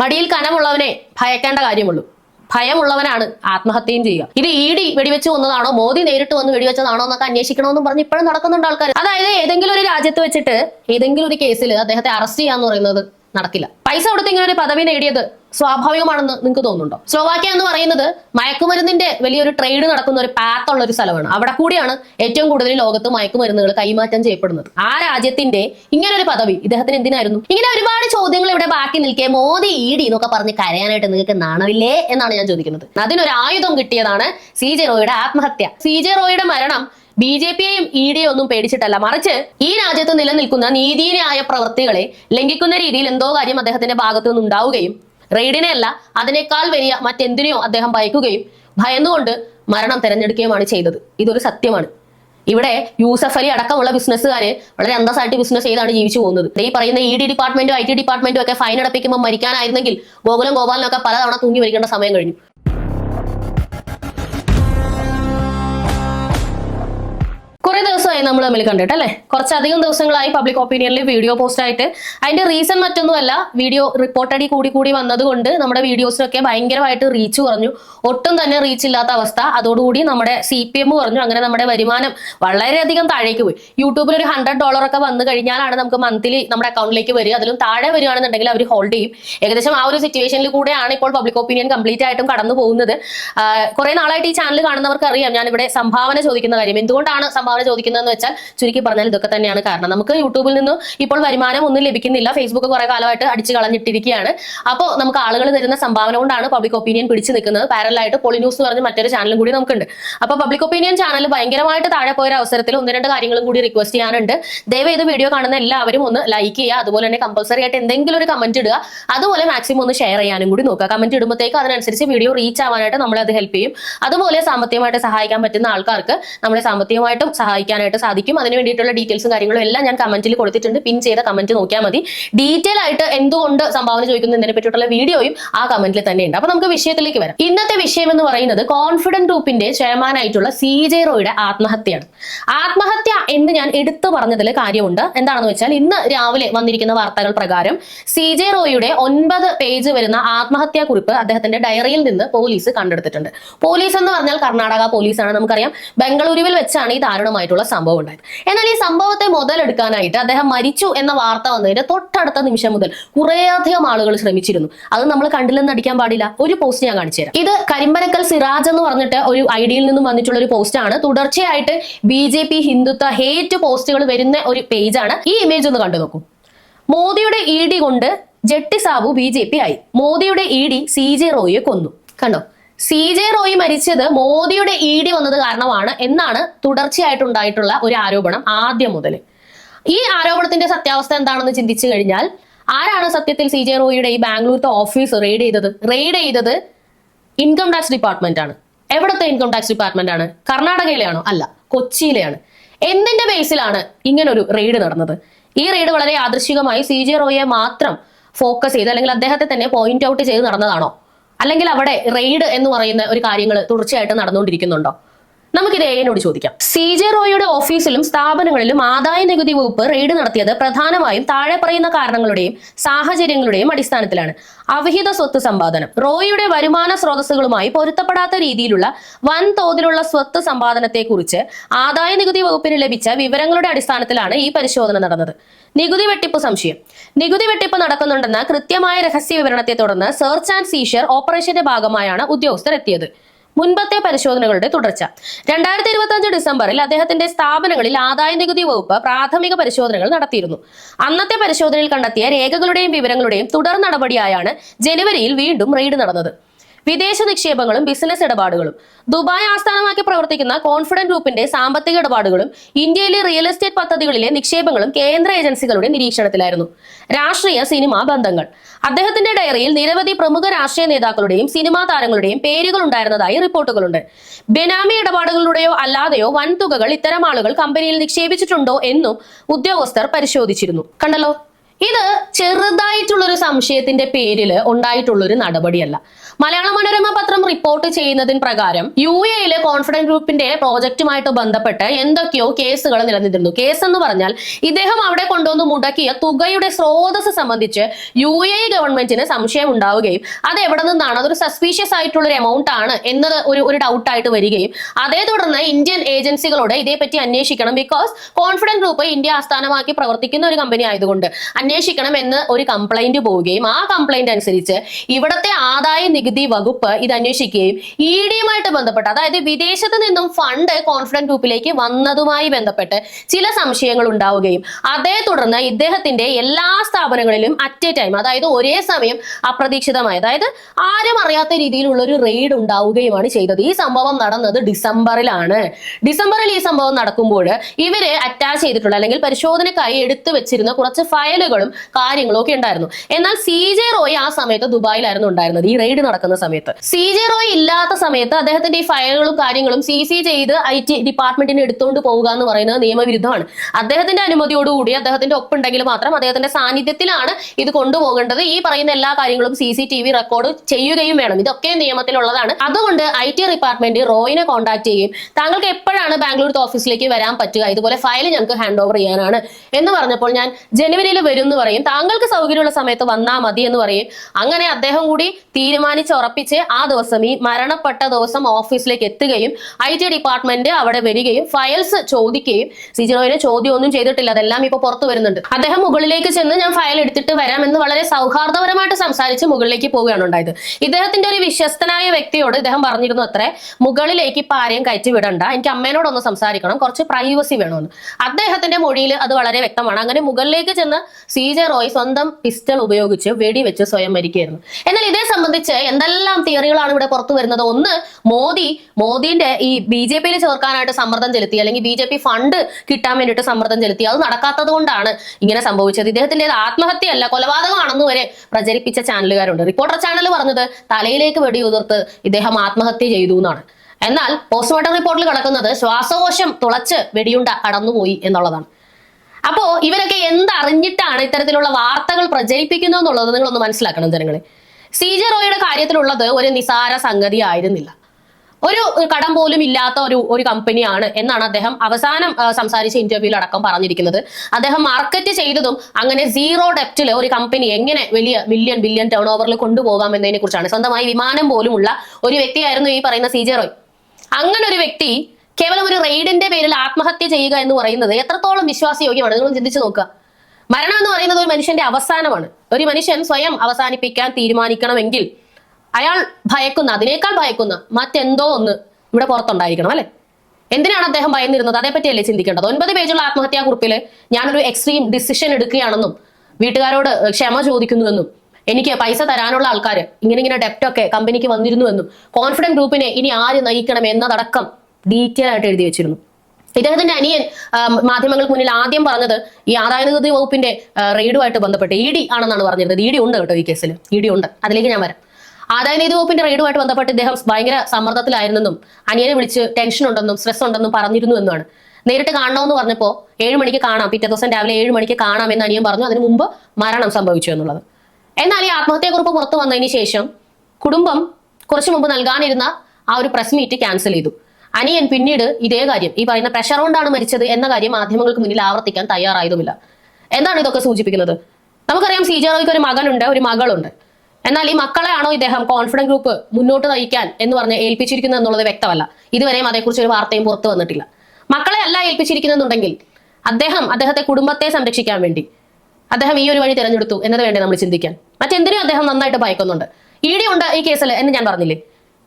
മടിയിൽ കനമുള്ളവനെ ഭയക്കേണ്ട കാര്യമുള്ളൂ. ഭയമുള്ളവനാണ് ആത്മഹത്യയും ചെയ്യുക. ഇത് ഇ ഡി വെടിവെച്ച് വന്നതാണോ മോദി നേരിട്ട് വന്ന് വെടിവെച്ചതാണോ എന്നൊക്കെ അന്വേഷിക്കണമെന്നും പറഞ്ഞ് ഇപ്പോഴും നടക്കുന്നുണ്ട് ആൾക്കാർ അതായത് ഏതെങ്കിലും ഒരു രാജ്യത്ത് വെച്ചിട്ട് ഏതെങ്കിലും ഒരു കേസിൽ അദ്ദേഹത്തെ അറസ്റ്റ് ചെയ്യാന്ന് പറയുന്നത് നടക്കില്ല. പൈസ കൊടുത്ത് ഇങ്ങനെ ഒരു പദവി നേടിയത് സ്വാഭാവികമാണെന്ന് നിങ്ങൾക്ക് തോന്നുന്നുണ്ടോ? സ്ലോവാക്യ എന്ന് പറയുന്നത് മയക്കുമരുന്നിന്റെ വലിയൊരു ട്രേഡ് നടക്കുന്ന ഒരു പാത്ത് ഉള്ള ഒരു സ്ഥലമാണ്. അവിടെ കൂടിയാണ് ഏറ്റവും കൂടുതൽ ലോകത്ത് മയക്കുമരുന്നുകൾ കൈമാറ്റം ചെയ്യപ്പെടുന്നത്. ആ രാജ്യത്തിന്റെ ഇങ്ങനെ ഒരു പദവി ഇദ്ദേഹത്തിന് എന്തിനായിരുന്നു? ഇങ്ങനെ ഒരുപാട് ചോദ്യങ്ങൾ ഇവിടെ ബാക്കി നിൽക്കെ മോദി ഇ ഡി എന്നൊക്കെ പറഞ്ഞ് കരയാനായിട്ട് നിങ്ങൾക്ക് നാണമില്ലേ എന്നാണ് ഞാൻ ചോദിക്കുന്നത്. അതിനൊരു ആയുധം കിട്ടിയതാണ് സി ജെ റോയുടെ ആത്മഹത്യ. സി ജെ റോയുടെ മരണം ബി ജെ പിയെയും ഇ ഡിയെ ഒന്നും പേടിച്ചിട്ടല്ല. മറിച്ച് ഈ രാജ്യത്ത് നിലനിൽക്കുന്ന നീതിന്യായ പ്രവൃത്തികളെ ലംഘിക്കുന്ന രീതിയിൽ എന്തോ കാര്യം അദ്ദേഹത്തിന്റെ ഭാഗത്തു നിന്ന് ഉണ്ടാവുകയും റെയ്ഡിനെ അല്ല അതിനേക്കാൾ വലിയ മറ്റെന്തിനെയോ അദ്ദേഹം ഭയക്കുകയും ഭയന്നുകൊണ്ട് മരണം തെരഞ്ഞെടുക്കുകയുമാണ് ചെയ്തത്. ഇതൊരു സത്യമാണ്. ഇവിടെ യൂസഫ് അലി അടക്കമുള്ള ബിസിനസ്സുകാര് വളരെ അന്തസ്സായിട്ട് ബിസിനസ് ചെയ്താണ് ജീവിച്ചു പോകുന്നത്. ഈ പറയുന്ന ഇ ഡി ഡിപ്പാർട്ട്മെന്റും ഐ ടി ഡിപ്പാർട്ട്മെന്റും ഒക്കെ ഫൈൻ അടപ്പിക്കുമ്പോൾ മരിക്കാനായിരുന്നെങ്കിൽ ഗോകുലം ഗോപാലിനൊക്കെ പലതവണ തൂങ്ങി മരിക്കേണ്ട സമയം കഴിഞ്ഞു. കുറെ ദിവസമായി നമ്മൾ തമ്മിൽ കണ്ടിട്ട് അല്ലേ? കുറച്ചധികം ദിവസങ്ങളായി പബ്ലിക് ഒപ്പീനിയനിൽ വീഡിയോ പോസ്റ്റ് ആയിട്ട്. അതിന്റെ റീസൺ മറ്റൊന്നുമല്ല വീഡിയോ റിപ്പോർട്ടടി കൂടി കൂടി വന്നതുകൊണ്ട് നമ്മുടെ വീഡിയോസിനൊക്കെ ഭയങ്കരമായിട്ട് റീച്ച് കുറഞ്ഞു. ഒട്ടും തന്നെ റീച്ച് ഇല്ലാത്ത അവസ്ഥ. അതോടുകൂടി നമ്മുടെ സി പി എം കുറഞ്ഞു. അങ്ങനെ നമ്മുടെ വരുമാനം വളരെയധികം താഴേക്ക് പോയി. യൂട്യൂബിൽ ഒരു ഹൺഡ്രഡ് ഡോളർ ഒക്കെ വന്നു കഴിഞ്ഞാലാണ് നമുക്ക് മന്ത്ലി നമ്മുടെ അക്കൗണ്ടിലേക്ക് വരിക. അതിലും താഴെ വരികയാണെന്നുണ്ടെങ്കിൽ അവർ ഹോൾഡ് ചെയ്യും. ഏകദേശം ആ ഒരു സിറ്റുവേഷനിൽ കൂടെയാണ് ഇപ്പോൾ പബ്ലിക് ഒപ്പീനിയൻ കംപ്ലീറ്റ് ആയിട്ടും കടന്നു പോകുന്നത്. കുറെ നാളായിട്ട് ഈ ചാനൽ കാണുന്നവർക്ക് അറിയാം ഞാൻ ഇവിടെ സംഭാവന ചോദിക്കുന്ന കാര്യം. എന്തുകൊണ്ടാണ് സംഭാവന ചോദിക്കുന്നതെന്ന് വെച്ചാൽ ചുരുക്കി പറഞ്ഞാൽ ഇതൊക്കെ തന്നെയാണ് കാരണം. നമുക്ക് യൂട്യൂബിൽ നിന്നും ഇപ്പോൾ വരുമാനം ഒന്നും ലഭിക്കുന്നില്ല. ഫേസ്ബുക്ക് കുറെ കാലമായിട്ട് അടിച്ചു കളഞ്ഞിട്ടിരിക്കുകയാണ്. അപ്പോൾ നമുക്ക് ആളുകൾ തരുന്ന സംഭാവന കൊണ്ടാണ് പബ്ലിക് ഒപ്പീനിയൻ പിടിച്ചു നിൽക്കുന്നത്. പാരലായിട്ട് പോളിന്യൂസ് എന്ന് പറഞ്ഞ മറ്റൊരു ചാനലും കൂടി നമുക്കുണ്ട്. അപ്പോൾ പബ്ലിക് ഒപ്പീനിയൻ ചാനൽ ഭയങ്കരമായിട്ട് താഴെ പോയ അവസരത്തിൽ ഒന്ന് രണ്ട് കാര്യങ്ങളും കൂടി റിക്വസ്റ്റ് ചെയ്യാനുണ്ട്. ദയവ് ഇത് വീഡിയോ കാണുന്ന എല്ലാവരും ഒന്ന് ലൈക്ക് ചെയ്യുക. അതുപോലെ തന്നെ കമ്പൽസറി ആയിട്ട് എന്തെങ്കിലും ഒരു കമന്റ് ഇടുക. അതുപോലെ മാക്സിമം ഒന്ന് ഷെയർ ചെയ്യാനും കൂടി നോക്കുക. കമന്റ് ഇടുമ്പോഴത്തേക്ക് അതിനനുസരിച്ച് വീഡിയോ റീച്ച് ആവാനായിട്ട് നമ്മളെ അത് ഹെൽപ്പ് ചെയ്യും. അതുപോലെ സാമ്പത്തികമായിട്ട് സഹായിക്കാൻ പറ്റുന്ന ആൾക്കാർക്ക് നമ്മളെ സാമ്പത്തികമായിട്ടും സഹായിക്കാനായിട്ട് സാധിക്കും. അതിന് വേണ്ടിയിട്ടുള്ള ഡീറ്റെയിൽസും കാര്യങ്ങളും എല്ലാം ഞാൻ കമന്റിൽ കൊടുത്തിട്ടുണ്ട്. പിൻ ചെയ്ത കമന്റ് നോക്കിയാൽ മതി. ഡീറ്റെയിൽ ആയിട്ട് എന്തുകൊണ്ട് സംഭാവന ചോദിക്കുന്നതിനെ പറ്റിയിട്ടുള്ള വീഡിയോയും ആ കമന്റിൽ തന്നെ ഉണ്ട്. അപ്പൊ നമുക്ക് വിഷയത്തിലേക്ക് വരാം. ഇന്നത്തെ വിഷയം എന്ന് പറയുന്നത് കോൺഫിഡന്റ് ഗ്രൂപ്പിന്റെ ചെയർമാൻ ആയിട്ടുള്ള സി ജെ റോയുടെ ആത്മഹത്യയാണ്. ആത്മഹത്യ എന്ന് ഞാൻ എടുത്തു പറഞ്ഞതിൽ കാര്യമുണ്ട്. എന്താണെന്ന് വെച്ചാൽ ഇന്ന് രാവിലെ വന്നിരിക്കുന്ന വാർത്തകൾ പ്രകാരം സി ജെ റോയുടെ ഒൻപത് പേജ് വരുന്ന ആത്മഹത്യാ കുറിപ്പ് അദ്ദേഹത്തിന്റെ ഡയറിയിൽ നിന്ന് പോലീസ് കണ്ടെടുത്തിട്ടുണ്ട്. പോലീസ് എന്ന് പറഞ്ഞാൽ കർണാടക പോലീസാണ് നമുക്കറിയാം. ബംഗളൂരുവിൽ വെച്ചാണ് ഈ ദാരുണമായിട്ടുള്ള ഉണ്ടായത് എന്നാൽ ഈ സംഭവത്തെ മുതലെടുക്കാനായിട്ട് അദ്ദേഹം മരിച്ചു എന്ന വാർത്ത വന്നതിന്റെ തൊട്ടടുത്ത നിമിഷം മുതൽ കുറേയധികം ആളുകൾ ശ്രമിച്ചിരുന്നു. അത് നമ്മൾ കണ്ടില്ലെന്ന് അടിക്കാൻ പാടില്ല. ഒരു പോസ്റ്റ് ഞാൻ കാണിച്ചു തരാം. ഇത് കരിമ്പനക്കൽ സിറാജ് എന്ന് പറഞ്ഞിട്ട് ഒരു ഐഡിയയിൽ നിന്നും വന്നിട്ടുള്ള ഒരു പോസ്റ്റാണ്. തുടർച്ചയായിട്ട് B J P Hindutva hate പോസ്റ്റുകൾ വരുന്ന ഒരു പേജാണ്. ഈ ഇമേജ് ഒന്ന് കണ്ടു നോക്കൂ. മോദിയുടെ ഇ ഡി കൊണ്ട് ജെട്ടി സാബു ബി ജെ പി ആയി. മോദിയുടെ ഇ ഡി സി ജെ റോയിയെ കൊന്നു. കണ്ടോ? സി ജെ റോയി മരിച്ചത് മോദിയുടെ ഇ ഡി വന്നത് കാരണമാണ് എന്നാണ് തുടർച്ചയായിട്ടുണ്ടായിട്ടുള്ള ഒരു ആരോപണം ആദ്യം മുതൽ. ഈ ആരോപണത്തിന്റെ സത്യാവസ്ഥ എന്താണെന്ന് ചിന്തിച്ചു കഴിഞ്ഞാൽ ആരാണ് സത്യത്തിൽ സി ജെ റോയിയുടെ ഈ ബാംഗ്ലൂരിലെ ഓഫീസ് റെയ്ഡ് ചെയ്തത്? റെയ്ഡ് ചെയ്തത് ഇൻകം ടാക്സ് ഡിപ്പാർട്ട്മെന്റ് ആണ്. എവിടത്തെ ഇൻകം ടാക്സ് ഡിപ്പാർട്ട്മെന്റ് ആണ്? കർണാടകയിലെയാണോ? അല്ല കൊച്ചിയിലെയാണ്. എന്തിന്റെ ബേസിലാണ് ഇങ്ങനൊരു റെയ്ഡ് നടന്നത്? ഈ റെയ്ഡ് വളരെ യാദൃശികമായി സി ജെ റോയെ മാത്രം ഫോക്കസ് ചെയ്ത് അല്ലെങ്കിൽ അദ്ദേഹത്തെ തന്നെ പോയിന്റ് ഔട്ട് ചെയ്ത് നടന്നതാണോ? അല്ലെങ്കിൽ അവിടെ റെയ്ഡ് എന്ന് പറയുന്ന ഒരു കാര്യങ്ങൾ തുടർച്ചയായിട്ട് നടന്നുകൊണ്ടിരിക്കുന്നുണ്ടോ? നമുക്കിത് എയോട് ചോദിക്കാം. സി ജെ റോയുടെ ഓഫീസിലും സ്ഥാപനങ്ങളിലും ആദായ നികുതി വകുപ്പ് റെയ്ഡ് നടത്തിയത് പ്രധാനമായും താഴെ പറയുന്ന കാരണങ്ങളുടെയും സാഹചര്യങ്ങളുടെയും അടിസ്ഥാനത്തിലാണ്. അവിഹിത സ്വത്ത് സമ്പാദനം. റോയിയുടെ വരുമാന സ്രോതസ്സുകളുമായി പൊരുത്തപ്പെടാത്ത രീതിയിലുള്ള വൻതോതിലുള്ള സ്വത്ത് സമ്പാദനത്തെക്കുറിച്ച് ആദായ നികുതി വകുപ്പിന് ലഭിച്ച വിവരങ്ങളുടെ അടിസ്ഥാനത്തിലാണ് ഈ പരിശോധന നടന്നത്. നികുതി വെട്ടിപ്പ് സംശയം. നികുതി വെട്ടിപ്പ് നടക്കുന്നുണ്ടെന്ന കൃത്യമായ രഹസ്യ വിവരണത്തെ തുടർന്ന് സെർച്ച് ആൻഡ് സീഷർ ഓപ്പറേഷന്റെ ഭാഗമായാണ് ഉദ്യോഗസ്ഥർ എത്തിയത് മുൻപത്തെ പരിശോധനകളുടെ തുടർച്ച. രണ്ടായിരത്തി ഇരുപത്തി അഞ്ച് ഡിസംബറിൽ അദ്ദേഹത്തിന്റെ സ്ഥാപനങ്ങളിൽ ആദായ നികുതി വകുപ്പ് പ്രാഥമിക പരിശോധനകൾ നടത്തിയിരുന്നു. അന്നത്തെ പരിശോധനയിൽ കണ്ടെത്തിയ രേഖകളുടെയും വിവരങ്ങളുടെയും തുടർ നടപടിയായാണ് ജനുവരിയിൽ വീണ്ടും റെയ്ഡ് നടന്നത്. വിദേശ നിക്ഷേപങ്ങളും ബിസിനസ് ഇടപാടുകളും. ദുബായ് ആസ്ഥാനമാക്കി പ്രവർത്തിക്കുന്ന കോൺഫിഡന്റ് ഗ്രൂപ്പിന്റെ സാമ്പത്തിക ഇടപാടുകളും ഇന്ത്യയിലെ റിയൽ എസ്റ്റേറ്റ് പദ്ധതികളിലെ നിക്ഷേപങ്ങളും കേന്ദ്ര ഏജൻസികളുടെ നിരീക്ഷണത്തിലായിരുന്നു. രാഷ്ട്രീയ സിനിമാ ബന്ധങ്ങൾ. അദ്ദേഹത്തിന്റെ ഡയറിയിൽ നിരവധി പ്രമുഖ രാഷ്ട്രീയ നേതാക്കളുടെയും സിനിമാ താരങ്ങളുടെയും പേരുകൾ ഉണ്ടായിരുന്നതായി റിപ്പോർട്ടുകളുണ്ട്. ബെനാമി ഇടപാടുകളിലൂടെയോ അല്ലാതെയോ വൻതുകകൾ ഇത്തരം ആളുകൾ കമ്പനിയിൽ നിക്ഷേപിച്ചിട്ടുണ്ടോ എന്നും ഉദ്യോഗസ്ഥർ പരിശോധിച്ചിരുന്നു. കണ്ടല്ലോ? ഇത് ചെറുതായിട്ടുള്ളൊരു സംശയത്തിന്റെ പേരിൽ ഉണ്ടായിട്ടുള്ളൊരു നടപടിയല്ല. മലയാള മനോരമ പത്രം റിപ്പോർട്ട് ചെയ്യുന്നതിന് പ്രകാരം യു എയിലെ കോൺഫിഡൻസ് ഗ്രൂപ്പിന്റെ പ്രോജക്റ്റുമായിട്ട് ബന്ധപ്പെട്ട് എന്തൊക്കെയോ കേസുകൾ നിലനിന്നിരുന്നു. കേസ് എന്ന് പറഞ്ഞാൽ ഇദ്ദേഹം അവിടെ കൊണ്ടുവന്ന് മുടക്കിയ തുകയുടെ സ്രോതസ് സംബന്ധിച്ച് യു എ ഗവൺമെന്റിന് സംശയം ഉണ്ടാവുകയും അത് എവിടെ നിന്നാണ് അതൊരു സസ്പീഷ്യസ് ആയിട്ടുള്ള ഒരു എമൗണ്ട് ആണ് എന്നത് ഒരു ഒരു ഡൗട്ടായിട്ട് വരികയും അതേ തുടർന്ന് ഇന്ത്യൻ ഏജൻസികളോട് ഇതേപ്പറ്റി അന്വേഷിക്കണം ബിക്കോസ് കോൺഫിഡൻസ് ഗ്രൂപ്പ് ഇന്ത്യ ആസ്ഥാനമാക്കി പ്രവർത്തിക്കുന്ന ഒരു കമ്പനി ആയതുകൊണ്ട് അന്വേഷിക്കണം എന്ന് ഒരു കംപ്ലൈന്റ് പോവുകയും ആ കംപ്ലൈന്റ് അനുസരിച്ച് ഇവിടത്തെ ആദായ നികുതി വകുപ്പ് ഇത് അന്വേഷിക്കുകയും ഇ ഡിയുമായിട്ട് ബന്ധപ്പെട്ട് അതായത് വിദേശത്ത് നിന്നും ഫണ്ട് കോൺഫിഡൻസ് ഗ്രൂപ്പിലേക്ക് വന്നതുമായി ബന്ധപ്പെട്ട് ചില സംശയങ്ങൾ ഉണ്ടാവുകയും അതേ തുടർന്ന് ഇദ്ദേഹത്തിന്റെ എല്ലാ സ്ഥാപനങ്ങളിലും അറ്റ് എ ടൈം അതായത് ഒരേ സമയം അപ്രതീക്ഷിതമായി അതായത് ആരും അറിയാത്ത രീതിയിലുള്ള ഒരു റെയ്ഡ് ഉണ്ടാവുകയുമാണ് ചെയ്തത്. ഈ സംഭവം നടന്നത് ഡിസംബറിലാണ്. ഡിസംബറിൽ ഈ സംഭവം നടക്കുമ്പോൾ ഇവർ അറ്റാച്ച് ചെയ്തിട്ടുള്ള അല്ലെങ്കിൽ പരിശോധനക്കായി എടുത്തു വെച്ചിരുന്ന കുറച്ച് ഫയലുകളും കാര്യങ്ങളും ഒക്കെ ഉണ്ടായിരുന്നു. എന്നാൽ സി ജെ റോയ് ആ സമയത്ത് ദുബായിലായിരുന്നു ഉണ്ടായിരുന്നത്. ഈ റെയ്ഡ് നടക്കുന്ന സമയത്ത്. സി ജെ റോയ് ഇല്ലാത്ത സമയത്ത് അദ്ദേഹത്തിന്റെ ഈ ഫയലുകളും കാര്യങ്ങളും സി സി ചെയ്ത് ഐ ടി ഡിപ്പാർട്ട്മെന്റിന് എടുത്തുകൊണ്ട് പോവുക എന്ന് പറയുന്നത് നിയമവിരുദ്ധമാണ്. അദ്ദേഹത്തിന്റെ അനുമതിയോടുകൂടി അദ്ദേഹത്തിന്റെ ഒപ്പുണ്ടെങ്കിൽ മാത്രം അദ്ദേഹത്തിന്റെ സാന്നിധ്യത്തിലാണ് ഇത് കൊണ്ടുപോകേണ്ടത്. ഈ പറയുന്ന എല്ലാ കാര്യങ്ങളും C C T V record ചെയ്യുകയും വേണം. ഇതൊക്കെ നിയമത്തിലുള്ളതാണ്. അതുകൊണ്ട് ഐ ടി ഡിപ്പാർട്ട്മെന്റ് റോയിനെ കോൺടാക്ട് ചെയ്യും താങ്കൾക്ക് എപ്പോഴാണ് ബാംഗ്ലൂർ ഓഫീസിലേക്ക് വരാൻ പറ്റുക? ഇതുപോലെ ഫയൽ ഞങ്ങൾക്ക് ഹാൻഡ് ഓവർ ചെയ്യാനാണ്. എന്ന് പറഞ്ഞപ്പോൾ ഞാൻ ജനുവരിയിൽ വരും എന്ന് പറയും. താങ്കൾക്ക് സൗകര്യമുള്ള സമയത്ത് വന്നാൽ മതി എന്ന് പറയും. അങ്ങനെ അദ്ദേഹം കൂടി തീരുമാനിച്ച് ഉറപ്പിച്ച് ആ ദിവസം ഈ മരണപ്പെട്ട ദിവസം ഓഫീസിലേക്ക് എത്തുകയും ഐ ടി ഡിപ്പാർട്ട്മെന്റ് അവിടെ വരികയും ഫയൽസ് ചോദിക്കുകയും സിജിനോയിനെ ചോദ്യം ഒന്നും ചെയ്തിട്ടില്ല. അതെല്ലാം ഇപ്പൊ പുറത്തു വരുന്നുണ്ട്. അദ്ദേഹം മുകളിലേക്ക് ചെന്ന് ഞാൻ ഫയൽ എടുത്തിട്ട് വരാമെന്ന് വളരെ സൗഹാർദ്ദപരമായിട്ട് സംസാരിച്ച് മുകളിലേക്ക് പോവുകയാണ് ഉണ്ടായത്. ഇദ്ദേഹത്തിന്റെ ഒരു വിശ്വസ്തനായ വ്യക്തിയോട് ഇദ്ദേഹം പറഞ്ഞിരുന്നു അത്രേ മുകളിലേക്ക് ഇപ്പൊ ആരെയും കയറ്റി വിടണ്ട. എനിക്ക് അമ്മേനോടൊന്ന് സംസാരിക്കണം. കുറച്ച് പ്രൈവസി വേണമെന്ന് അദ്ദേഹത്തിന്റെ മൊഴിയിൽ അത് വളരെ വ്യക്തമാണ്. അങ്ങനെ മുകളിലേക്ക് ചെന്ന് സി ജെ റോയ് സ്വന്തം പിസ്റ്റൾ ഉപയോഗിച്ച് വെടിവെച്ച് സ്വയം മരിക്കുകയായിരുന്നു. എന്നാൽ ഇതേ സംബന്ധിച്ച് എന്തെല്ലാം തിയറികളാണ് ഇവിടെ പുറത്തു വരുന്നത്? ഒന്ന് മോദി മോദിന്റെ ഈ ബി ജെ പിയിൽ ചേർക്കാനായിട്ട് സമ്മർദ്ദം ചെലുത്തി അല്ലെങ്കിൽ ബി ജെ പി ഫണ്ട് കിട്ടാൻ വേണ്ടിയിട്ട് സമ്മർദ്ദം ചെലുത്തി. അത് നടക്കാത്തത് കൊണ്ടാണ് ഇങ്ങനെ സംഭവിച്ചത്. ഇദ്ദേഹത്തിന്റെ ആത്മഹത്യയല്ല കൊലപാതകമാണെന്ന് വരെ പ്രചരിപ്പിച്ച ചാനലുകാരുണ്ട്. റിപ്പോർട്ടർ ചാനൽ പറഞ്ഞത് തലയിലേക്ക് വെടിയുതിർത്ത് ഇദ്ദേഹം ആത്മഹത്യ ചെയ്തു എന്നാണ്. എന്നാൽ പോസ്റ്റ്മോർട്ടം റിപ്പോർട്ടിൽ കിടക്കുന്നത് ശ്വാസകോശം തുളച്ച് വെടിയുണ്ട കടന്നുപോയി എന്നുള്ളതാണ്. അപ്പോ ഇവരൊക്കെ എന്തറിഞ്ഞിട്ടാണ് ഇത്തരത്തിലുള്ള വാർത്തകൾ പ്രചരിപ്പിക്കുന്നത് എന്നുള്ളത് നിങ്ങളൊന്ന് മനസ്സിലാക്കണം ജനങ്ങളെ. സി ജെ റോയുടെ കാര്യത്തിലുള്ളത് ഒരു നിസാര സംഗതി ആയിരുന്നില്ല ഒരു കടം പോലും ഇല്ലാത്ത ഒരു ഒരു കമ്പനിയാണ് എന്നാണ് അദ്ദേഹം അവസാനം സംസാരിച്ച ഇന്റർവ്യൂവിൽ അടക്കം പറഞ്ഞിരിക്കുന്നത്. അദ്ദേഹം മാർക്കറ്റ് ചെയ്തതും അങ്ങനെ സീറോ ഡെപ്റ്റിൽ ഒരു കമ്പനി എങ്ങനെ വലിയ മില്യൺ ബില്യൺ ടേൺ ഓവറിൽ കൊണ്ടുപോകാം എന്നതിനെ കുറിച്ചാണ്. സ്വന്തമായി വിമാനം പോലുമുള്ള ഒരു വ്യക്തിയായിരുന്നു ഈ പറയുന്ന സി ജെ റോയ്. അങ്ങനെ ഒരു വ്യക്തി കേവലം ഒരു റെയ്ഡിന്റെ പേരിൽ ആത്മഹത്യ ചെയ്യുക എന്ന് പറയുന്നത് എത്രത്തോളം വിശ്വാസയോഗ്യമാണ്? നിങ്ങൾ ചിന്തിച്ചു നോക്കുക. മരണം എന്ന് പറയുന്നത് ഒരു മനുഷ്യന്റെ അവസാനമാണ്. ഒരു മനുഷ്യൻ സ്വയം അവസാനിപ്പിക്കാൻ തീരുമാനിക്കണമെങ്കിൽ അയാൾ ഭയക്കുന്ന അതിനേക്കാൾ ഭയക്കുന്ന മറ്റെന്തോ ഒന്ന് ഇവിടെ പുറത്തുണ്ടായിരിക്കണം അല്ലെ? എന്തിനാണ് അദ്ദേഹം ഭയന്നിരുന്നത്? അതേപ്പറ്റിയല്ലേ ചിന്തിക്കേണ്ടത്? ഒൻപത് പേജുള്ള ആത്മഹത്യാ കുറിപ്പിൽ ഞാനൊരു എക്സ്ട്രീം ഡിസിഷൻ എടുക്കുകയാണെന്നും വീട്ടുകാരോട് ക്ഷമ ചോദിക്കുന്നുവെന്നും എനിക്ക് പൈസ തരാനുള്ള ആൾക്കാർ ഇങ്ങനെ ഇങ്ങനെ ഡെപ്റ്റ് ഒക്കെ കമ്പനിക്ക് വന്നിരുന്നുവെന്നും കോൺഫിഡന്റ് ഗ്രൂപ്പിനെ ഇനി ആര് നയിക്കണം എന്നതടക്കം ഡീറ്റെയിൽ ആയിട്ട് എഴുതി വെച്ചിരുന്നു. ഇദ്ദേഹത്തിന്റെ അനിയൻ മാധ്യമങ്ങൾക്ക് മുന്നിൽ ആദ്യം പറഞ്ഞത് ഈ ആദായ നികുതി വകുപ്പിന്റെ റെയ്ഡുമായിട്ട് ബന്ധപ്പെട്ട് ഇ ഡി ആണെന്നാണ് പറഞ്ഞിരുന്നത്. ഇ ഡി ഉണ്ട് കേട്ടോ ഈ കേസിൽ ഇ ഡി ഉണ്ട്. അതിലേക്ക് ഞാൻ വരാം. ആദായ നികുതി വകുപ്പിന്റെ റെയ്ഡുമായിട്ട് ബന്ധപ്പെട്ട് ഇദ്ദേഹം ഭയങ്കര സമ്മർദ്ദത്തിലായിരുന്നെന്നും അനിയനെ വിളിച്ച് ടെൻഷൻ ഉണ്ടെന്നും സ്ട്രെസ് ഉണ്ടെന്നും പറഞ്ഞിരുന്നു എന്നാണ് നേരിട്ട് കാണണമെന്ന് പറഞ്ഞപ്പോൾ ഏഴ് മണിക്ക് കാണാം. പിറ്റേ ദിവസം രാവിലെ ഏഴ് മണിക്ക് കാണാം എന്ന് അനിയൻ പറഞ്ഞു. അതിനു മുമ്പ് മരണം സംഭവിച്ചു എന്നുള്ളത്. എന്നാൽ ഈ ആത്മഹത്യാക്കുറിപ്പ് പുറത്തു വന്നതിന് ശേഷം കുടുംബം കുറച്ചു മുമ്പ് നൽകാനിരുന്ന ആ ഒരു പ്രസ് മീറ്റ് ക്യാൻസൽ ചെയ്തു. അനിയൻ പിന്നീട് ഇതേ കാര്യം ഈ പറയുന്ന പ്രഷർ കൊണ്ടാണ് മരിച്ചത് എന്ന കാര്യം മാധ്യമങ്ങൾക്ക് മുന്നിൽ ആവർത്തിക്കാൻ തയ്യാറായതുമില്ല. എന്താണ് ഇതൊക്കെ സൂചിപ്പിക്കുന്നത്? നമുക്കറിയാം സി ജെ ഒരു മകനുണ്ട് ഒരു മകളുണ്ട്. എന്നാൽ ഈ മക്കളെയാണോ ഇദ്ദേഹം കോൺഫിഡൻസ് ഗ്രൂപ്പ് മുന്നോട്ട് നയിക്കാൻ എന്ന് പറഞ്ഞ് ഏൽപ്പിച്ചിരിക്കുന്നത് എന്നുള്ളത് വ്യക്തമല്ല. ഇതുവരെയും അതേക്കുറിച്ച് ഒരു വാർത്തയും പുറത്തു വന്നിട്ടില്ല. മക്കളെ അല്ല ഏൽപ്പിച്ചിരിക്കുന്നുണ്ടെങ്കിൽ അദ്ദേഹം അദ്ദേഹത്തെ കുടുംബത്തെ സംരക്ഷിക്കാൻ വേണ്ടി അദ്ദേഹം ഈ ഒരു വഴി തിരഞ്ഞെടുത്തു എന്നത് വേണ്ടേ നമ്മൾ ചിന്തിക്കാൻ? മറ്റെന്തിനും അദ്ദേഹം നന്നായിട്ട് ഭയക്കുന്നുണ്ട്. ഇ ഡി ഉണ്ട് ഈ കേസിൽ എന്ന് ഞാൻ പറഞ്ഞില്ലേ?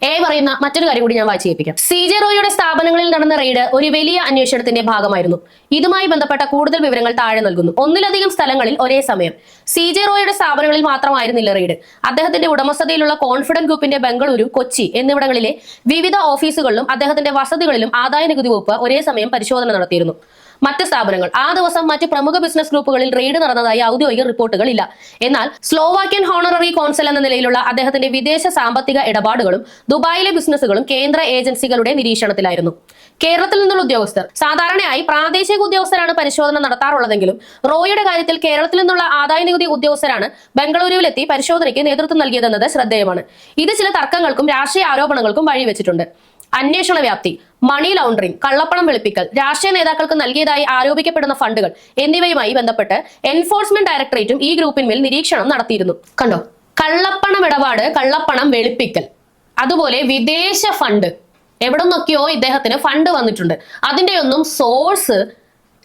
എ പറയുന്ന മറ്റൊരു കാര്യം കൂടി ഞാൻ വായിച്ചു കേൾപ്പിക്കാം. സി ജെ റോയുടെ സ്ഥാപനങ്ങളിൽ നടന്ന റെയ്ഡ് ഒരു വലിയ അന്വേഷണത്തിന്റെ ഭാഗമായിരുന്നു. ഇതുമായി ബന്ധപ്പെട്ട കൂടുതൽ വിവരങ്ങൾ താഴെ നൽകുന്നു. ഒന്നിലധികം സ്ഥലങ്ങളിൽ ഒരേ സമയം സി ജെ റോയുടെ സ്ഥാപനങ്ങളിൽ മാത്രമായിരുന്നില്ല റെയ്ഡ്. അദ്ദേഹത്തിന്റെ ഉടമസ്ഥതയിലുള്ള കോൺഫിഡന്റ് ഗ്രൂപ്പിന്റെ ബംഗളൂരു കൊച്ചി എന്നിവിടങ്ങളിലെ വിവിധ ഓഫീസുകളിലും അദ്ദേഹത്തിന്റെ വസതികളിലും ആദായ നികുതി വകുപ്പ് ഒരേ സമയം പരിശോധന നടത്തിയിരുന്നു. മറ്റ് സ്ഥാപനങ്ങൾ. ആ ദിവസം മറ്റ് പ്രമുഖ ബിസിനസ് ഗ്രൂപ്പുകളിൽ റെയ്ഡ് നടന്നതായി ഔദ്യോഗിക റിപ്പോർട്ടുകൾ ഇല്ല. എന്നാൽ സ്ലോവാക്യൻ ഹോണററി കോൺസൽ എന്ന നിലയിലുള്ള അദ്ദേഹത്തിന്റെ വിദേശ സാമ്പത്തിക ഇടപാടുകളും ദുബായിലെ ബിസിനസ്സുകളും കേന്ദ്ര ഏജൻസികളുടെ നിരീക്ഷണത്തിലായിരുന്നു. കേരളത്തിൽ നിന്നുള്ള ഉദ്യോഗസ്ഥർ സാധാരണയായി പ്രാദേശിക ഉദ്യോഗസ്ഥരാണ് പരിശോധന നടത്താറുള്ളതെങ്കിലും റോയുടെ കാര്യത്തിൽ കേരളത്തിൽ നിന്നുള്ള ആദായ നികുതി ഉദ്യോഗസ്ഥരാണ് ബംഗളൂരുവിലെത്തി പരിശോധനയ്ക്ക് നേതൃത്വം നൽകിയതെന്നത് ശ്രദ്ധേയമാണ്. ഇത് ചില തർക്കങ്ങൾക്കും രാഷ്ട്രീയ ആരോപണങ്ങൾക്കും വഴിവെച്ചിട്ടുണ്ട്. അന്വേഷണ വ്യാപ്തി മണി ലോണ്ടറിംഗ് കള്ളപ്പണം വെളുപ്പിക്കൽ രാഷ്ട്രീയ നേതാക്കൾക്ക് നൽകിയതായി ആരോപിക്കപ്പെടുന്ന ഫണ്ടുകൾ എന്നിവയുമായി ബന്ധപ്പെട്ട് എൻഫോഴ്സ്മെന്റ് ഡയറക്ടറേറ്റും ഈ ഗ്രൂപ്പിന്മേൽ നിരീക്ഷണം നടത്തിയിരുന്നു. കണ്ടോ? കള്ളപ്പണം ഇടപാട് കള്ളപ്പണം വെളുപ്പിക്കൽ. അതുപോലെ വിദേശ ഫണ്ട്. എവിടെ നിന്നൊക്കെയോ ഇദ്ദേഹത്തിന് ഫണ്ട് വന്നിട്ടുണ്ട്. അതിന്റെയൊന്നും സോഴ്സ്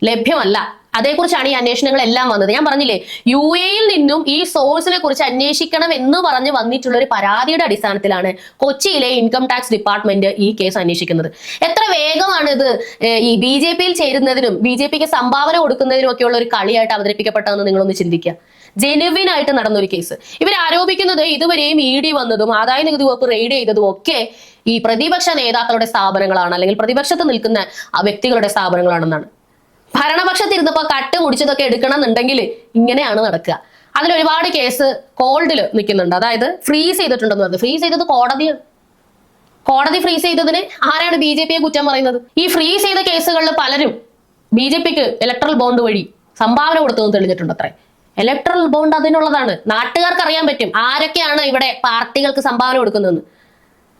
ലഭ്യമല്ല. അതേക്കുറിച്ചാണ് ഈ അന്വേഷണങ്ങൾ എല്ലാം വന്നത്. ഞാൻ പറഞ്ഞില്ലേ യു എയിൽ നിന്നും ഈ സോഴ്സിനെ കുറിച്ച് അന്വേഷിക്കണം എന്ന് പറഞ്ഞ് വന്നിട്ടുള്ള ഒരു പരാതിയുടെ അടിസ്ഥാനത്തിലാണ് കൊച്ചിയിലെ ഇൻകം ടാക്സ് ഡിപ്പാർട്ട്മെന്റ് ഈ കേസ് അന്വേഷിക്കുന്നത്. എത്ര വേഗമാണ് ഇത് ഈ ബി ജെ പിയിൽ ചേരുന്നതിനും ബി ജെ പിക്ക് സംഭാവന കൊടുക്കുന്നതിനും ഒക്കെയുള്ള ഒരു കളിയായിട്ട് അവതരിപ്പിക്കപ്പെട്ടതെന്ന് നിങ്ങളൊന്ന് ചിന്തിക്കുക. ജെനുവിൻ ആയിട്ട് നടന്നൊരു കേസ് ഇവർ ആരോപിക്കുന്നത് ഇതുവരെയും ഇ ഡി വന്നതും ആദായ നികുതി വകുപ്പ് റെയ്ഡ് ചെയ്തതും ഒക്കെ ഈ പ്രതിപക്ഷ നേതാക്കളുടെ സ്ഥാപനങ്ങളാണ് അല്ലെങ്കിൽ പ്രതിപക്ഷത്ത് നിൽക്കുന്ന വ്യക്തികളുടെ സ്ഥാപനങ്ങളാണെന്നാണ്. ഭരണപക്ഷത്തിരുന്നപ്പോ കട്ട് മുടിച്ചതൊക്കെ എടുക്കണം എന്നുണ്ടെങ്കിൽ ഇങ്ങനെയാണ് നടക്കുക. അതിൽ ഒരുപാട് കേസ് കോൾഡിൽ നിൽക്കുന്നുണ്ട്. അതായത് ഫ്രീസ് ചെയ്തിട്ടുണ്ടെന്ന് പറഞ്ഞു. ഫ്രീസ് ചെയ്തത് കോടതിയാണ് കോടതി ഫ്രീസ് ചെയ്തതിന് ആരാണ് ബി ജെ പിയെ കുറ്റം പറയുന്നത്? ഈ ഫ്രീസ് ചെയ്ത കേസുകളിൽ പലരും ബി ജെ പിക്ക് ഇലക്ട്രൽ ബോണ്ട് വഴി സംഭാവന കൊടുത്തതെന്ന് തെളിഞ്ഞിട്ടുണ്ട് അത്രേ. ഇലക്ട്രൽ ബോണ്ട് അതിനുള്ളതാണ്. നാട്ടുകാർക്ക് അറിയാൻ പറ്റും ആരൊക്കെയാണ് ഇവിടെ പാർട്ടികൾക്ക് സംഭാവന കൊടുക്കുന്നതെന്ന്.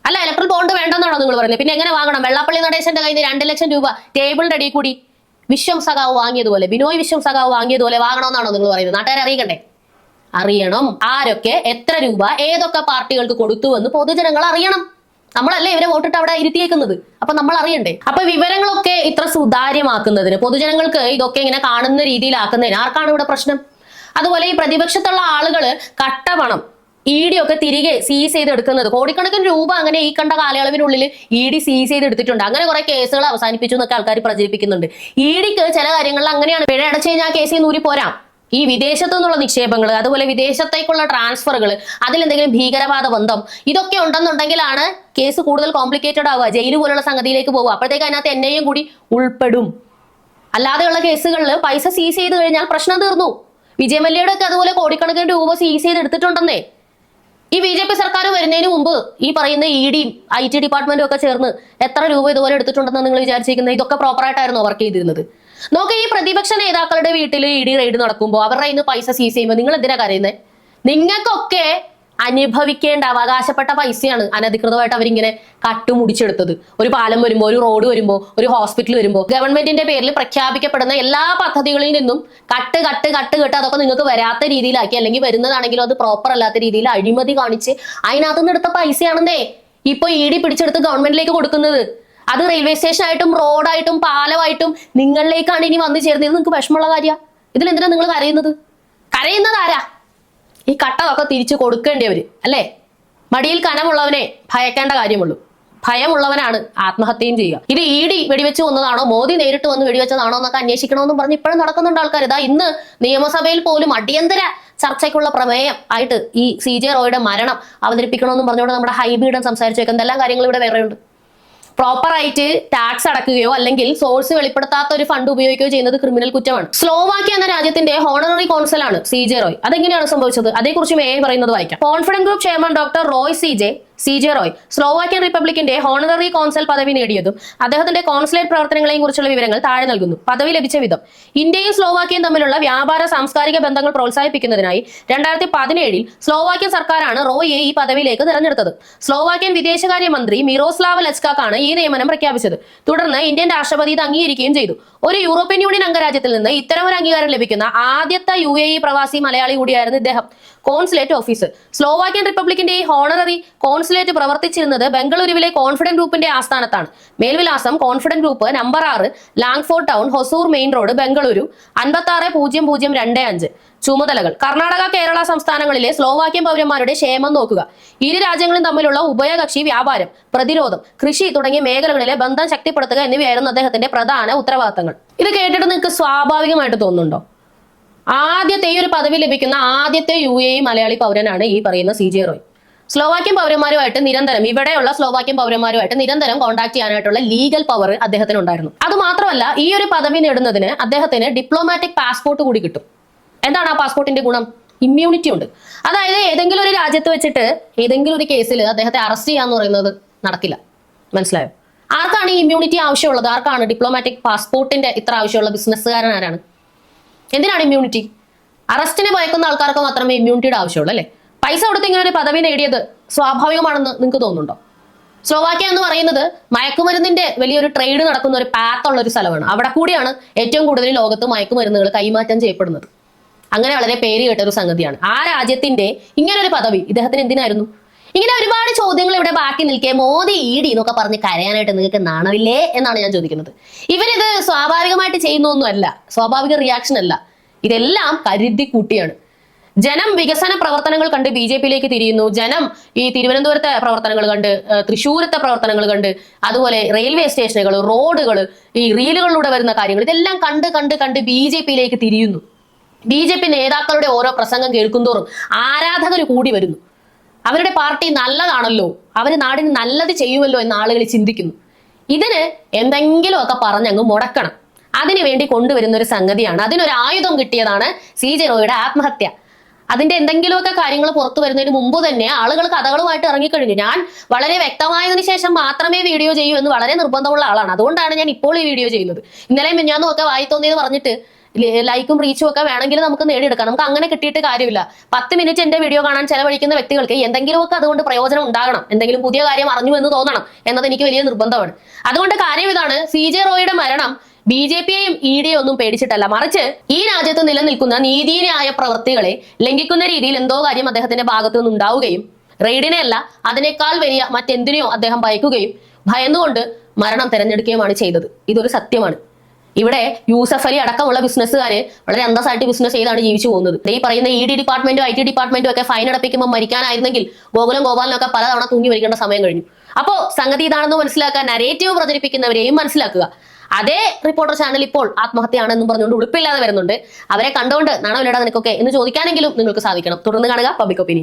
അല്ല ഇലക്ട്രൽ ബോണ്ട് വേണ്ടെന്നാണോ നിങ്ങൾ പറയുന്നത്? പിന്നെ എങ്ങനെ വാങ്ങണം? വെള്ളാപ്പള്ളി നടേശന്റെ കയ്യിൽ നിന്ന് രണ്ട് ലക്ഷം രൂപ ടേബിളിന്റെ അടിയിൽ കൂടി വിശ്വം സഖാവ് വാങ്ങിയതുപോലെ ബിനോയ് വിശ്വം സഖാവ് വാങ്ങിയതുപോലെ വാങ്ങണമെന്നാണോ നിങ്ങൾ പറയുന്നത്? നാട്ടുകാരെ അറിയിക്കണ്ടേ? അറിയണം. ആരൊക്കെ എത്ര രൂപ ഏതൊക്കെ പാർട്ടികൾക്ക് കൊടുത്തു എന്ന് പൊതുജനങ്ങൾ അറിയണം. നമ്മളല്ലേ ഇവരെ വോട്ടിട്ട് അവിടെ ഇരുത്തിയേക്കുന്നത്? അപ്പൊ നമ്മൾ അറിയണ്ടേ? അപ്പൊ വിവരങ്ങളൊക്കെ ഇത്ര സുതാര്യമാക്കുന്നതിന് പൊതുജനങ്ങൾക്ക് ഇതൊക്കെ ഇങ്ങനെ കാണുന്ന രീതിയിലാക്കുന്നതിന് ആർക്കാണ് ഇവിടെ പ്രശ്നം? അതുപോലെ ഈ പ്രതിപക്ഷത്തുള്ള ആളുകൾ കട്ടപണം ഇ ഡി ഒക്കെ തിരികെ സീസ് ചെയ്ത് ചെയ്തെടുക്കുന്നത് കോടിക്കണക്കിന് രൂപ അങ്ങനെ ഈ കണ്ട കാലയളവിനുള്ളിൽ ഇ ഡി സീസ് ചെയ്തെടുത്തിട്ടുണ്ട് അങ്ങനെ കുറെ കേസുകൾ അവസാനിപ്പിച്ചു എന്നൊക്കെ ആൾക്കാർ പ്രചരിപ്പിക്കുന്നുണ്ട്. ഇ ഡിക്ക് ചില കാര്യങ്ങളിൽ അങ്ങനെയാണ് പിഴ അടച്ചു കഴിഞ്ഞാൽ കേസിൽ ഊരി പോരാം. ഈ വിദേശത്തു നിന്നുള്ള നിക്ഷേപങ്ങൾ അതുപോലെ വിദേശത്തേക്കുള്ള ട്രാൻസ്ഫറുകൾ അതിലെന്തെങ്കിലും ഭീകരവാദ ബന്ധം ഇതൊക്കെ ഉണ്ടെന്നുണ്ടെങ്കിലാണ് കേസ് കൂടുതൽ കോംപ്ലിക്കേറ്റഡ് ആവുക. ജയിൽ പോലുള്ള സംഗതിയിലേക്ക് പോകുക അപ്പോഴത്തേക്ക് അതിനകത്ത് എന്നെയും കൂടി ഉൾപ്പെടും. അല്ലാതെയുള്ള കേസുകളിൽ പൈസ സീസ് ചെയ്ത് കഴിഞ്ഞാൽ പ്രശ്നം തീർന്നു. വിജയമല്യയുടെ ഒക്കെ അതുപോലെ കോടിക്കണക്കിന് രൂപ സീസ് ചെയ്ത് എടുത്തിട്ടുണ്ടെന്നേ. ഈ ബി ജെ പി സർക്കാർ വരുന്നതിന് മുമ്പ് ഈ പറയുന്ന ഇ ഡിയും ഐ ടി ഡിപ്പാർട്ട്മെന്റും ഒക്കെ ചേർന്ന് എത്ര രൂപ ഇതുപോലെ എടുത്തിട്ടുണ്ടെന്ന് നിങ്ങൾ വിചാരിച്ചിരിക്കുന്നത്? ഇതൊക്കെ പ്രോപ്പർ ആയിട്ടായിരുന്നു വർക്ക് ചെയ്തിരുന്നത്? നോക്ക് ഈ പ്രതിപക്ഷ നേതാക്കളുടെ വീട്ടിൽ ഇ ഡി റെയ്ഡ് നടക്കുമ്പോൾ അവരുടെ കയ്യിൽ പൈസ സീസ് ചെയ്യുമ്പോൾ നിങ്ങൾ എന്തിനാ കരയുന്നത് നിങ്ങൾക്കൊക്കെ അനുഭവിക്കേണ്ട അവകാശപ്പെട്ട പൈസയാണ് അനധികൃതമായിട്ട് അവരിങ്ങനെ കട്ടുമുടിച്ചെടുത്തത്. ഒരു പാലം വരുമ്പോൾ ഒരു റോഡ് വരുമ്പോൾ ഒരു ഹോസ്പിറ്റൽ വരുമ്പോൾ ഗവൺമെന്റിന്റെ പേരിൽ പ്രഖ്യാപിക്കപ്പെടുന്ന എല്ലാ പദ്ധതികളിൽ നിന്നും കട്ട് കട്ട് കട്ട് കെട്ട് അതൊക്കെ നിങ്ങൾക്ക് വരാത്ത രീതിയിലാക്കി അല്ലെങ്കിൽ വരുന്നതാണെങ്കിലും അത് പ്രോപ്പർ അല്ലാത്ത രീതിയിൽ അഴിമതി കാണിച്ച് അതിനകത്ത് നിന്ന് എടുത്ത പൈസയാണെന്നേ. ഇപ്പൊ ഇ ഡി പിടിച്ചെടുത്ത് ഗവൺമെന്റിലേക്ക് കൊടുക്കുന്നത്. അത് റെയിൽവേ സ്റ്റേഷൻ ആയിട്ടും റോഡായിട്ടും പാലമായിട്ടും നിങ്ങളിലേക്കാണ് ഇനി വന്നു ചേർന്നത് ഇത് നിങ്ങൾക്ക് വിഷമമുള്ള കാര്യമാണ് ഇതിലെന്തിനാ നിങ്ങൾ കരയുന്നത്? കരയുന്നത് ആരാ? ഈ കട്ടതൊക്കെ തിരിച്ചു കൊടുക്കേണ്ടിയവര് അല്ലേ? മടിയിൽ കനമുള്ളവനെ ഭയക്കേണ്ട കാര്യമുള്ളൂ. ഭയമുള്ളവനാണ് ആത്മഹത്യയും ചെയ്യുക. ഇത് ഇ ഡി വെടിവെച്ച് വന്നതാണോ മോദി നേരിട്ട് വന്ന് വെടിവെച്ചതാണോ എന്നൊക്കെ അന്വേഷിക്കണമെന്നും പറഞ്ഞ് ഇപ്പോഴും നടക്കുന്നുണ്ട് ആൾക്കാർ ഇതാ ഇന്ന് നിയമസഭയിൽ പോലും അടിയന്തര ചർച്ചയ്ക്കുള്ള പ്രമേയം ആയിട്ട് ഈ സി ജെ റോയുടെ മരണം അവതരിപ്പിക്കണമെന്നും പറഞ്ഞുകൊണ്ട് നമ്മുടെ ഹൈബീഡൻ സംസാരിച്ചു. വെക്കുന്ന എന്തെല്ലാം കാര്യങ്ങൾ ഇവിടെ വേറെയുണ്ട്. പ്രോപ്പർ ആയിട്ട് ടാക്സ് അടക്കുകയോ അല്ലെങ്കിൽ സോഴ്സ് വെളിപ്പെടുത്താത്ത ഒരു ഫണ്ട് ഉപയോഗിക്കുകയോ ചെയ്യുന്നത് ക്രിമിനൽ കുറ്റമാണ്. സ്ലോവാക്യ എന്ന രാജ്യത്തിന്റെ ഹോണററി കോൺസൽ ആണ് സി ജെ റോയ്. അതെങ്ങനെയാണ് സംഭവിച്ചത്? അതേക്കുറിച്ച് മേ പറയുന്നത് വായിക്കാം. Confidence Group chairman doctor Roy C J C J Roy. Slovakian റിപ്പബ്ലിക്കിന്റെ honorary consul പദവി നേടിയതും അദ്ദേഹത്തിന്റെ കോൺസുലേറ്റ് പ്രവർത്തനങ്ങളെയും കുറിച്ചുള്ള വിവരങ്ങൾ താഴെ നൽകുന്നു. പദവി ലഭിച്ച വിധം. ഇന്ത്യയും സ്ലോവാക്യയും തമ്മിലുള്ള വ്യാപാര സാംസ്കാരിക ബന്ധങ്ങൾ പ്രോത്സാഹിപ്പിക്കുന്നതിനായി രണ്ടായിരത്തി പതിനേഴിൽ സ്ലോവാക്യൻ സർക്കാരാണ് റോയിയെ ഈ പദവിയിലേക്ക് തിരഞ്ഞെടുത്തത് സ്ലോവാക്യൻ വിദേശകാര്യ മന്ത്രി മിറോസ്ലാവ് ലസ്കാക്കാണ് ഈ നിയമനം പ്രഖ്യാപിച്ചത്. തുടർന്ന് ഇന്ത്യൻ രാഷ്ട്രപതി ഇത് അംഗീകരിക്കുകയും ചെയ്തു. ഒരു യൂറോപ്യൻ യൂണിയൻ അംഗരാജ്യത്തിൽ നിന്ന് ഇത്തരം ഒരു അംഗീകാരം ലഭിക്കുന്ന ആദ്യത്തെ യു പ്രവാസി മലയാളി കൂടിയായിരുന്നു ഇദ്ദേഹം. Consulate office. സ്ലോവാക്യൻ റിപ്പബ്ലിക്കിന്റെ ഈ ഹോണററി കോൺസുലേറ്റ് പ്രവർത്തിച്ചിരുന്നത് ബംഗളൂരുവിലെ കോൺഫിഡന്റ് ഗ്രൂപ്പിന്റെ ആസ്ഥാനത്താണ്. മേൽവിലാസം കോൺഫിഡന്റ് ഗ്രൂപ്പ് നമ്പർ ആറ് Langford Town Hosur main road Bengaluru അൻപത്തി ആറ് പൂജ്യം പൂജ്യം രണ്ട് അഞ്ച്. ചുമതലകൾ. കർണാടക കേരള സംസ്ഥാനങ്ങളിലെ സ്ലോവാക്യൻ പൗരന്മാരുടെ ക്ഷേമം നോക്കുക. ഇരു രാജ്യങ്ങളും തമ്മിലുള്ള ഉഭയകക്ഷി വ്യാപാരം പ്രതിരോധം കൃഷി തുടങ്ങിയ മേഖലകളിലെ ബന്ധം ശക്തിപ്പെടുത്തുക എന്നിവയായിരുന്നു അദ്ദേഹത്തിന്റെ പ്രധാന ഉത്തരവാദിത്തങ്ങൾ. ഇത് കേട്ടിട്ട് നിങ്ങൾക്ക് സ്വാഭാവികമായിട്ട് തോന്നുന്നുണ്ടോ? ആദ്യത്തെ ഈ ഒരു പദവി ലഭിക്കുന്ന ആദ്യത്തെ യു എ മലയാളി പൗരനാണ് ഈ പറയുന്ന സി ജെ റോയ്. സ്ലോവാക്യൻ പൗരന്മാരുമായിട്ട് നിരന്തരം ഇവിടെയുള്ള സ്ലോവാക്യൻ പൗരന്മാരുമായിട്ട് നിരന്തരം കോൺടാക്ട് ചെയ്യാനായിട്ടുള്ള ലീഗൽ പവർ അദ്ദേഹത്തിന് ഉണ്ടായിരുന്നു അത് മാത്രമല്ല ഈ ഒരു പദവി നേടുന്നതിന് അദ്ദേഹത്തിന് ഡിപ്ലോമാറ്റിക് പാസ്പോർട്ട് കൂടി കിട്ടും. എന്താണ് ആ പാസ്പോർട്ടിന്റെ ഗുണം? ഇമ്മ്യൂണിറ്റി ഉണ്ട്. അതായത് ഏതെങ്കിലും ഒരു രാജ്യത്ത് വെച്ചിട്ട് ഏതെങ്കിലും ഒരു കേസിൽ അദ്ദേഹത്തെ അറസ്റ്റ് ചെയ്യാന്ന് പറയുന്നത് നടക്കില്ല. മനസ്സിലായോ? ആർക്കാണ് ഈ ഇമ്മ്യൂണിറ്റി ആവശ്യമുള്ളത്? ആർക്കാണ് ഡിപ്ലോമാറ്റിക് പാസ്പോർട്ടിന്റെ ഇത്ര ആവശ്യമുള്ള ബിസിനസ്സുകാരൻ ആരാണ്? എന്തിനാണ് ഇമ്മ്യൂണിറ്റി അറസ്റ്റിനെ ഭയക്കുന്ന ആൾക്കാർക്ക് മാത്രമേ ഇമ്മ്യൂണിറ്റിയുടെ ആവശ്യമുള്ളൂ അല്ലേ? പൈസ കൊടുത്ത് ഇങ്ങനെ ഒരു പദവി നേടിയത് സ്വാഭാവികമാണെന്ന് നിങ്ങൾക്ക് തോന്നുന്നുണ്ടോ? സ്ലോവാക്യ എന്ന് പറയുന്നത് മയക്കുമരുന്നിന്റെ വലിയൊരു ട്രേഡ് നടക്കുന്ന ഒരു പാത്തുള്ള ഒരു സ്ഥലമാണ്. അവിടെ കൂടിയാണ് ഏറ്റവും കൂടുതൽ ലോകത്ത് മയക്കുമരുന്നുകൾ കൈമാറ്റം ചെയ്യപ്പെടുന്നത്. അങ്ങനെ വളരെ പേര് കേട്ട ഒരു സംഗതിയാണ്. ആ രാജ്യത്തിന്റെ ഇങ്ങനൊരു പദവി ഇദ്ദേഹത്തിന് എന്തിനായിരുന്നു? ഇങ്ങനെ ഒരുപാട് ചോദ്യങ്ങൾ ഇവിടെ ബാക്കി നിൽക്കേ. മോദി ഇ ഡി എന്നൊക്കെ പറഞ്ഞ് കരയാനായിട്ട് നിങ്ങൾക്ക് നാണമില്ലേ എന്നാണ് ഞാൻ ചോദിക്കുന്നത്. ഇവരിത് സ്വാഭാവികമായിട്ട് ചെയ്യുന്നൊന്നുമല്ല. സ്വാഭാവിക റിയാക്ഷൻ അല്ല. ഇതെല്ലാം കരുതി കൂട്ടിയാണ്. ജനം വികസന പ്രവർത്തനങ്ങൾ കണ്ട് ബി ജെ പിയിലേക്ക് തിരിയുന്നു. ജനം ഈ തിരുവനന്തപുരത്തെ പ്രവർത്തനങ്ങൾ കണ്ട് തൃശ്ശൂരത്തെ പ്രവർത്തനങ്ങൾ കണ്ട് അതുപോലെ റെയിൽവേ സ്റ്റേഷനുകൾ റോഡുകൾ ഈ റീലുകളിലൂടെ വരുന്ന കാര്യങ്ങൾ ഇതെല്ലാം കണ്ട് കണ്ട് കണ്ട് ബി ജെ പിയിലേക്ക് തിരിയുന്നു. ബി ജെ പി നേതാക്കളുടെ ഓരോ പ്രസംഗം കേൾക്കുന്തോറും ആരാധകർ കൂടി വരുന്നു. അവരുടെ പാർട്ടി നല്ലതാണല്ലോ. അവർ നാടിന് നല്ലത് ചെയ്യുമല്ലോ എന്ന് ആളുകൾ ചിന്തിക്കുന്നു. ഇതിന് എന്തെങ്കിലുമൊക്കെ പറഞ്ഞങ്ങ് മുടക്കണം. അതിനു വേണ്ടി കൊണ്ടുവരുന്ന ഒരു സംഗതിയാണ്. അതിനൊരു ആയുധം കിട്ടിയതാണ് സി ജെ റോയുടെ ആത്മഹത്യ. അതിന്റെ എന്തെങ്കിലുമൊക്കെ കാര്യങ്ങൾ പുറത്തു വരുന്നതിന് മുമ്പ് തന്നെ ആളുകൾ കഥകളുമായിട്ട് ഇറങ്ങിക്കഴിഞ്ഞു. ഞാൻ വളരെ വ്യക്തമായതിനു ശേഷം മാത്രമേ വീഡിയോ ചെയ്യൂ എന്ന് വളരെ നിർബന്ധമുള്ള ആളാണ്. അതുകൊണ്ടാണ് ഞാൻ ഇപ്പോൾ ഈ വീഡിയോ ചെയ്യുന്നത്. ഇന്നലെ മിഞ്ഞാന്നും ഒക്കെ വായി തോന്നിയെന്ന് പറഞ്ഞിട്ട് ലൈക്കും റീച്ചും ഒക്കെ വേണമെങ്കിൽ നമുക്ക് നേടിയെടുക്കാം. നമുക്ക് അങ്ങനെ കിട്ടിയിട്ട് കാര്യമില്ല. പത്ത് മിനിറ്റ് എന്റെ വീഡിയോ കാണാൻ ചെലവഴിക്കുന്ന വ്യക്തികൾക്ക് എന്തെങ്കിലുമൊക്കെ അതുകൊണ്ട് പ്രയോജനം ഉണ്ടാകണം. എന്തെങ്കിലും പുതിയ കാര്യം അറിഞ്ഞു എന്ന് തോന്നണം എന്നത് എനിക്ക് വലിയ നിർബന്ധമാണ്. അതുകൊണ്ട് കാര്യം ഇതാണ്. സി ജെ റോയുടെ മരണം ബി ജെ പിയെയും ഇ ഡിയെ ഒന്നും പേടിച്ചിട്ടല്ല. മറിച്ച് ഈ രാജ്യത്ത് നിലനിൽക്കുന്ന നീതിന്യായ പ്രവൃത്തികളെ ലംഘിക്കുന്ന രീതിയിൽ എന്തോ കാര്യം അദ്ദേഹത്തിന്റെ ഭാഗത്തു നിന്ന് ഉണ്ടാവുകയും റെയ്ഡിനെ അല്ല അതിനേക്കാൾ വലിയ മറ്റെന്തിനെയോ അദ്ദേഹം ഭയക്കുകയും ഭയന്നുകൊണ്ട് മരണം തെരഞ്ഞെടുക്കുകയുമാണ് ചെയ്തത്. ഇതൊരു സത്യമാണ്. ഇവിടെ യൂസഫ് അലി അടക്കമുള്ള ബിസിനസ്സുകാര് വളരെ അന്തസ്സായിട്ട് ബിസിനസ് ചെയ്താണ് ജീവിച്ചു പോകുന്നത്. ഈ പറയുന്ന ഇ ഡി ഡിപ്പാർട്ട്മെന്റും ഐ ടി ഡിപ്പാർട്ട്മെന്റും ഒക്കെ ഫൈൻ അടപ്പിക്കുമ്പോൾ മരിക്കാനായിരുന്നെങ്കിൽ ഗോകുലം ഗോപാലിനൊക്കെ പലതവണ തൂങ്ങി മരിക്കേണ്ട സമയം കഴിഞ്ഞു. അപ്പോ സംഗതി ഇതാണെന്ന് മനസ്സിലാക്കാൻ നരേറ്റീവ് പ്രചരിപ്പിക്കുന്നവരെയും മനസ്സിലാക്കുക. അതേ റിപ്പോർട്ടർ ചാനൽ ഇപ്പോൾ ആത്മഹത്യയാണെന്നും പറഞ്ഞുകൊണ്ട് ഉടുപ്പില്ലാതെ വരുന്നുണ്ട്. അവരെ കണ്ടുകൊണ്ട് നാണമില്ലടാ നിനക്കൊക്കെ എന്ന് ചോദിക്കാനെങ്കിലും നിങ്ങൾക്ക് സാധിക്കണം. തുടർന്ന് കാണുക പബ്ലിക് ഒപ്പീനിയൻ